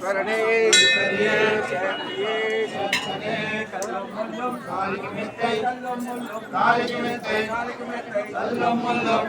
शरणे शरणे शरणे शरणे கல்லம் மல்லம்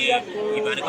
ఇవరకు ఇవరకు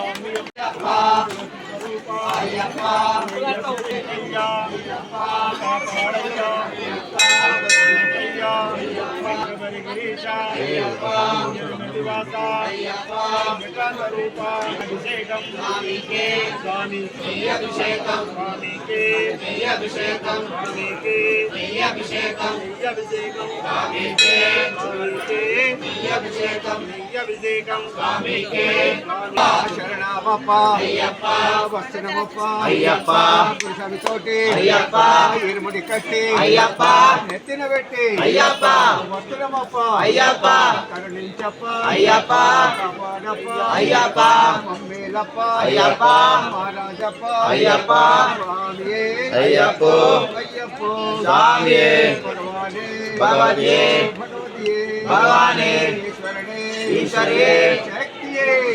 అభిషేకం స్వామికే అభిషేకం స్వామికే అభిషేకం స్వామికే అభిషేకం అభిషేకం స్వామికే అభిషేకం అభిషేకం స్వామికే శరణమప్ప వస్తునమప్ప ஐயப்பா. ஐயப்பா. குருசாமி சோட்டி ஐயப்பா. இருமுடி கட்டி. ஐயப்பா. நெத்தின வெட்டி. ஐயப்பா. வத்திரமப்பா ஐயப்பா. கருணிச்சப்பா ஐயப்பா. காப்பாடப்பா ஐயப்பா. மம்மேலப்பா ஐயப்பா. மகாராஜப்பா. ஐயப்பா. சுவாமியே. ஐயப்போ. ஐயப்போ. சுவாமியே. பகவானே. பகவதியே. பகவானே. ஈஸ்வரனே. ஈஸ்வரே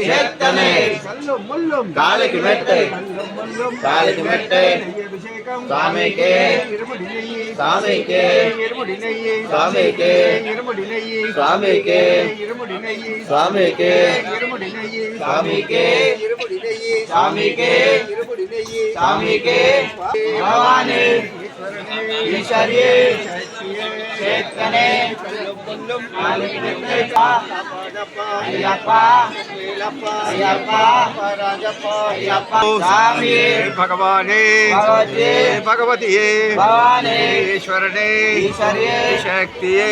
சேத்தனே கல்லும் முள்ளும். காலைக்கு மெட்டை கல்லும் முள்ளும். காலைக்கு மெட்டை அபிஷேகம். சாமிக்கே. இருமுடிலையே சாமிக்கே. இருமுடிலையே சாமிக்கே. இருமுடிலையே சாமிக்கே. இருமுடிலையே சாமிக்கே. இருமுடிலையே சாமிக்கே. இருமுடிலையே சாமிக்கே. இருமுடிலையே சாமிக்கே. பவானி ஈஸ்வரியே சேத்தனே. கொல்லும் சாமியே பகவானே பகவதியே ஈஸ்வரனே சக்தியே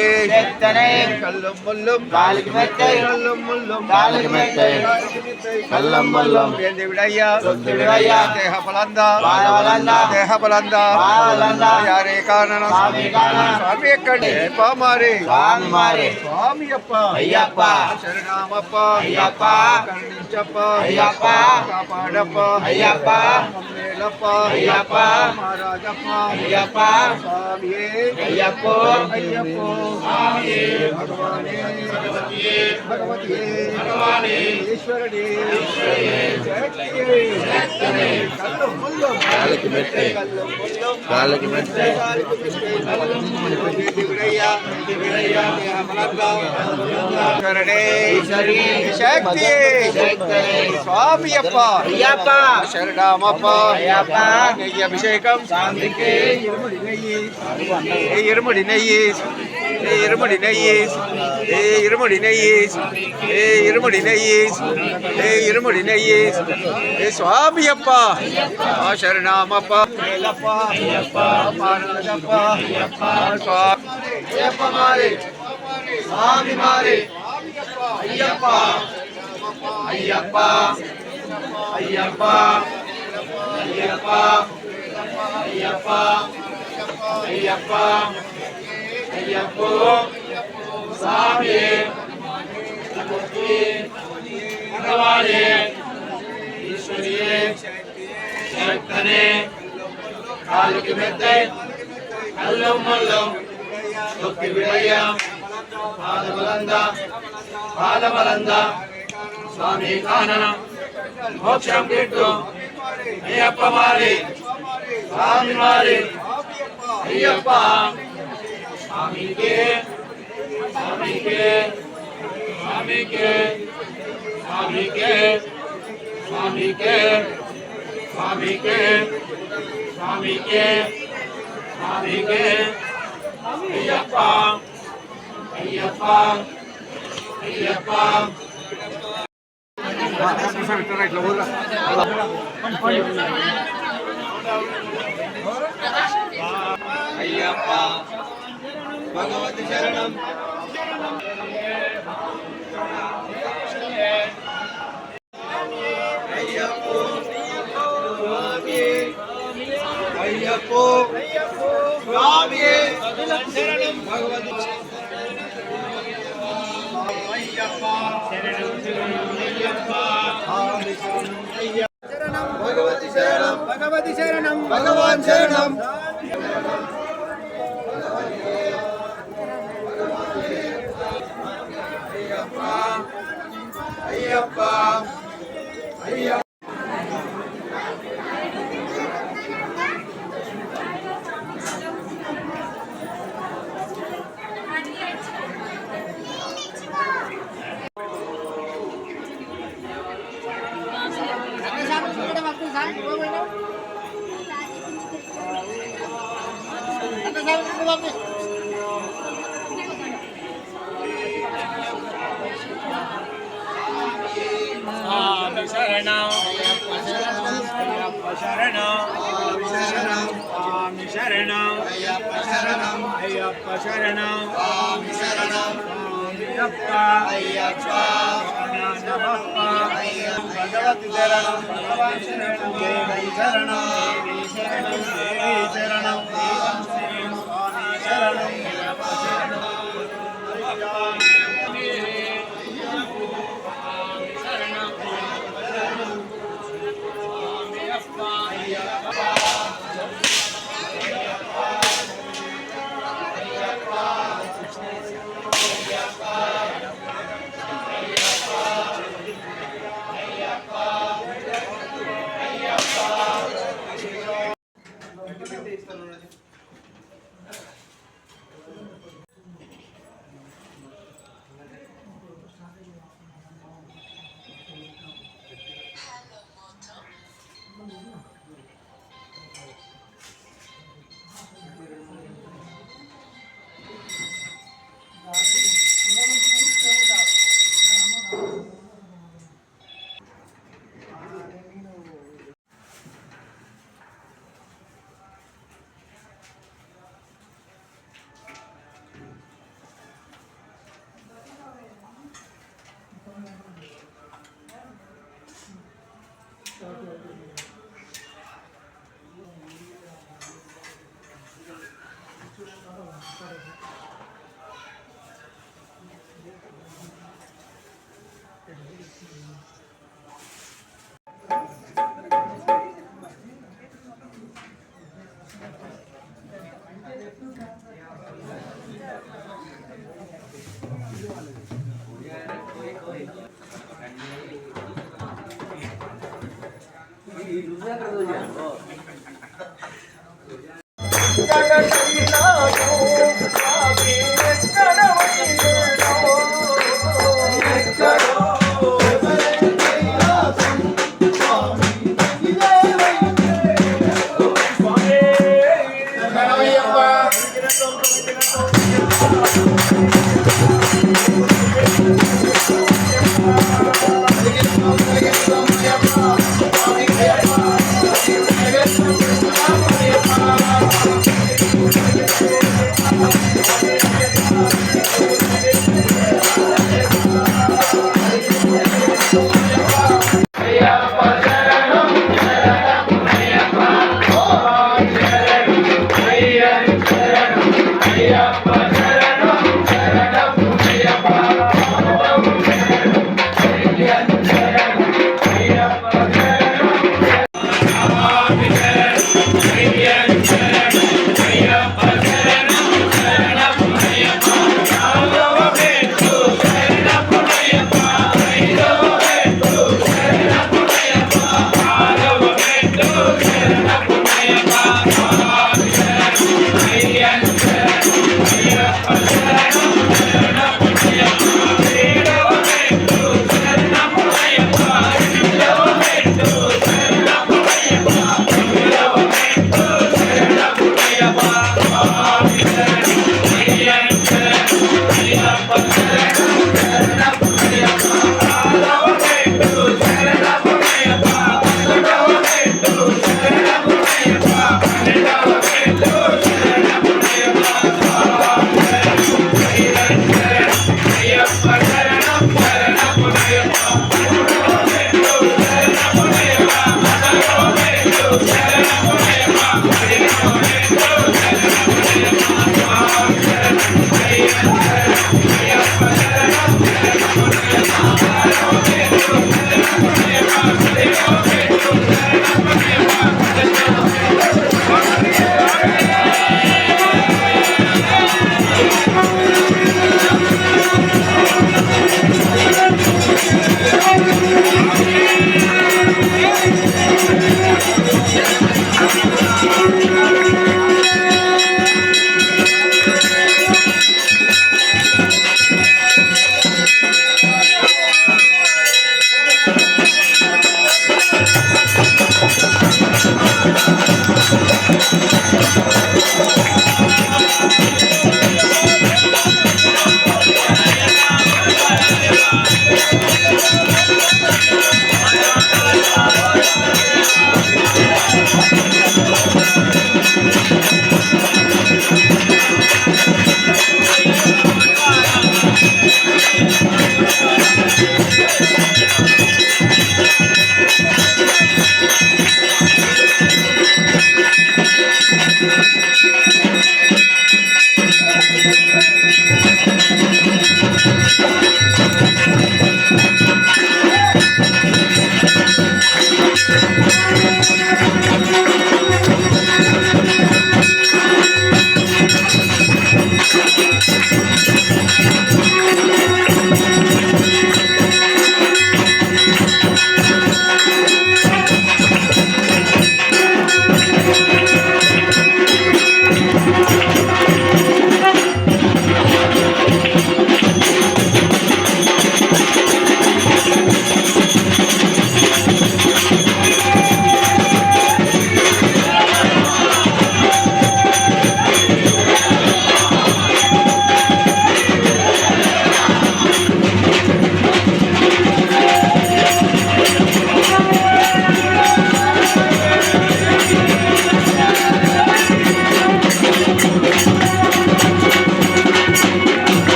கல்லும் முள்ளும் கல்லும் முள்ளும் கல்லம் மல்லம் விடையா தேக பலந்தா தேக பலந்தா யாரே காரணம் சாமி கண்டே பாமாரே ಸ್ವಾಮಿ ಮಾರೆ ಸ್ವಾಮಿಯಪ್ಪ ಅಯ್ಯಪ್ಪ ಶರಣಾಮಪ್ಪ ಅಯ್ಯಪ್ಪ ಕರುಣಿಂಚಪ್ಪ ಅಯ್ಯಪ್ಪ ಕಾಪಾಡಪ್ಪ ಅಯ್ಯಪ್ಪ ಮೇಲಪ್ಪ ಅಯ್ಯಪ್ಪ ಮಹಾರಾಜಪ್ಪ ಅಯ್ಯಪ್ಪ ಸ್ವಾಮಿಯೇ ಅಯ್ಯಪ್ಪ ಅಯ್ಯಪ್ಪ ಸ್ವಾಮಿಯೇ ಭಗವಾನೇ ಭಗವತಿಯೇ ಭಗವತಿಯೇ ಭಗವಾನೇ ಈಶ್ವರನೇ ಈಶ್ವರನೇ ಜಗತ್ತಿಯೇ ಜಗತ್ತನೇ ಕಲ್ಲು ಮುಲ್ಲು ಕಾಲಕ್ಕೆ ಮೆಟ್ಟೆ ಕಾಲಕ್ಕೆ ಮೆಟ್ಟೆ ಕಾಲಕ್ಕೆ ಮೆಟ್ಟೆ ಕಾಲಕ್ಕೆ ಮೆಟ್ಟೆ ಶಕ್ತಿ ಸ್ವಾಮಿಯಪ್ಪ சாமிமாரே ஐயப்பா. ஐயப்பா. ஐயப்பா. ஐயப்பா. ஐயப்பா. ஐயப்பா. ஐயப்போ. சாமி பகவானே. ஈஸ்வரியே. சக்தனே காலுக்கு மெத்தை அல்லம் அல்லம் சொத்து మానదప్ప స్వామి అయ్యప్ప మారే స్వామి మారే అయ్యప్ప అయ్యప్ప అయ్యప్ప అయ్యప్ప అయ్యప్ప అయ్యప్ప అయ్యప్ప స్వామి భగవానే ఈశ్వరియే శక్తనే కాలికి మెత్తై అల్లం మల్లం తొక్కి విడయ్య పాదబలంద పాదబలంద స్వామి కానన మోక్షం గిట్టు అయ్యప్ప మారి స్వామి మారి అయ్యప్ప స్వామికే స్వామికే స్వామికే స్వామికే స్వామికే స్వామికే స్వామికే స్వామికే అయ్యప్ప ஐயப்பா ஐயப்பா ஐயப்பா பகவதி சரணம் ஐயப்போ ஐயப்போ சுவாமியே பகவதி சரணம் பகவதி భగవతి శరణం. భగవాన్ శరణం. శరణం శరణం స్వామి శరణం అయ్యప్ప శరణం అయ్యప్ప శరణం స్వామి శరణం స్వామియప్ప అయ్యప్ప భగవతి శరణం భగవాన్ శరణం దేవి శరణం దేవి శరణం దేవి శరణం స్వామి శరణం అయ్యప్ప శరణం.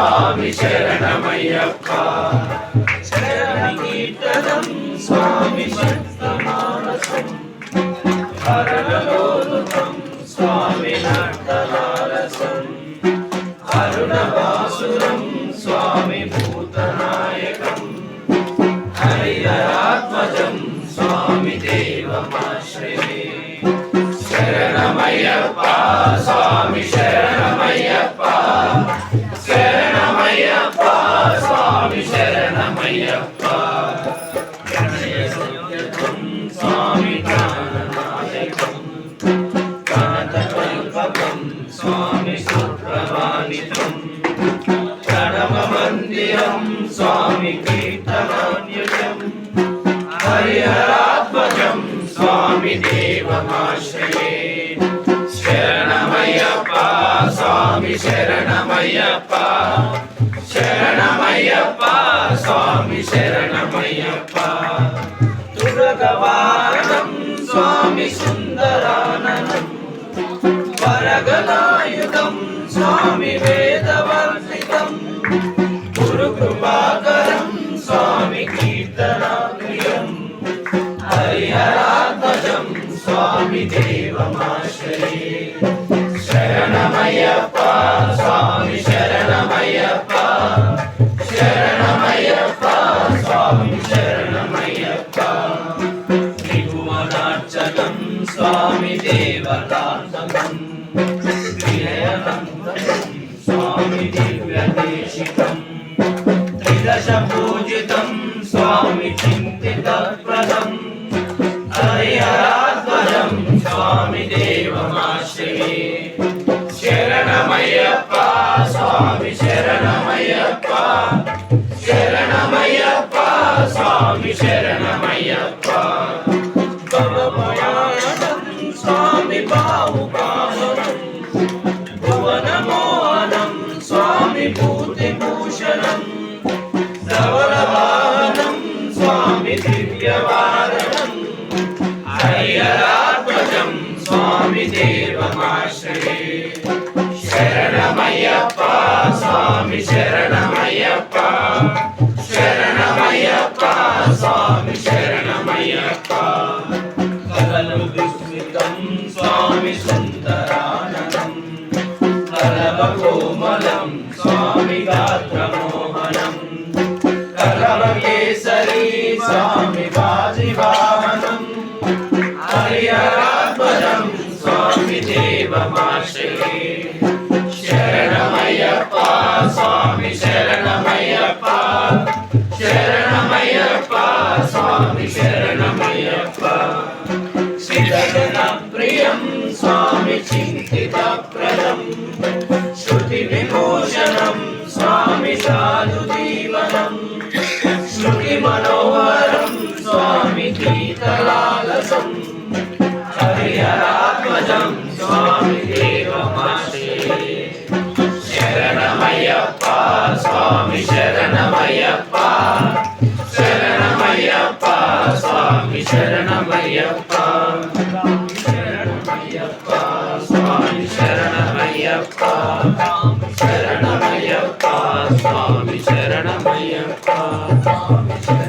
స్వామి శరణమయ్యప్ప. శరణకీర్తనం స్వామి శక్తమానసం. హరలోలుతం స్వామి నర్తనారసం అరుణవాసురం స్వామి భూతనాయకం. హరిహరాత్మజం స్వామి దేవమాశ్రయే. శరణమయ్యప్ప స్వామి శరణమయ్యప్ప. స్వామి శరణమయ్యప్ప. గణయసంయతం స్వామి జ్ఞాననాయకం గణతకల్పకం స్వామి సుప్రమాణితం మందిరం స్వామి కీర్తనాన్యుజం. హరిహరాత్మజం స్వామి దేవమాశ్రయే. శరణమయ్యప్ప స్వామి శరణమయ్యప్ప. శరణమయ్యప్ప స్వామి శరణమయ్యప్ప దుర్గవారణం స్వామి సుందరాననం వరగలాయుధం స్వామి వేదవర్ణితం గురుకృపాకరం స్వామి కీర్తనాప్రియం హరిహరాత్మజం స్వామి దేవమాశ్రయే శరణమయ్యప్ప స్వామి శరణమయ్యప్ప శరణమయ్యప్ప దేవతాంతకం గృహనందనం స్వామి దివ్యదేశికం త్రిదశ పూజితం స్వామి విభూతిభూషణం భూతిభూషణం ధవలవాహనం స్వామి దివ్యవారణం అయ్యరాత్మజం స్వామి దేవమాశ్రయే. శరణమయ్యప్ప స్వామి శరణమయ్యప్ప కేసరి స్వామి వాజివాహనం హరిహరాత్మజం స్వామి దేవమాశ్రయే శరణమయ్యప్ప స్వామి శరణమయ్యప్ప శరణమయ్యప్ప స్వామి శరణమయ్యప్ప. శ్రీజన ప్రియం స్వామి చింతిత ప్రదం శృతి విమోచనం స్వామి సాధు జీవనం మనోహరం స్వామి గీతలాలసం హరిహరాత్మజం స్వామి దేవమాశ్రయే శరణమయ్యప్ప స్వామి శరణమయ్యప్ప శరణమయ్యప్ప స్వామి శరణమయ్యప్ప శరణమయ్యప్ప స్వామి శరణమయ్యప్ప I am Yamayam, Yamayam,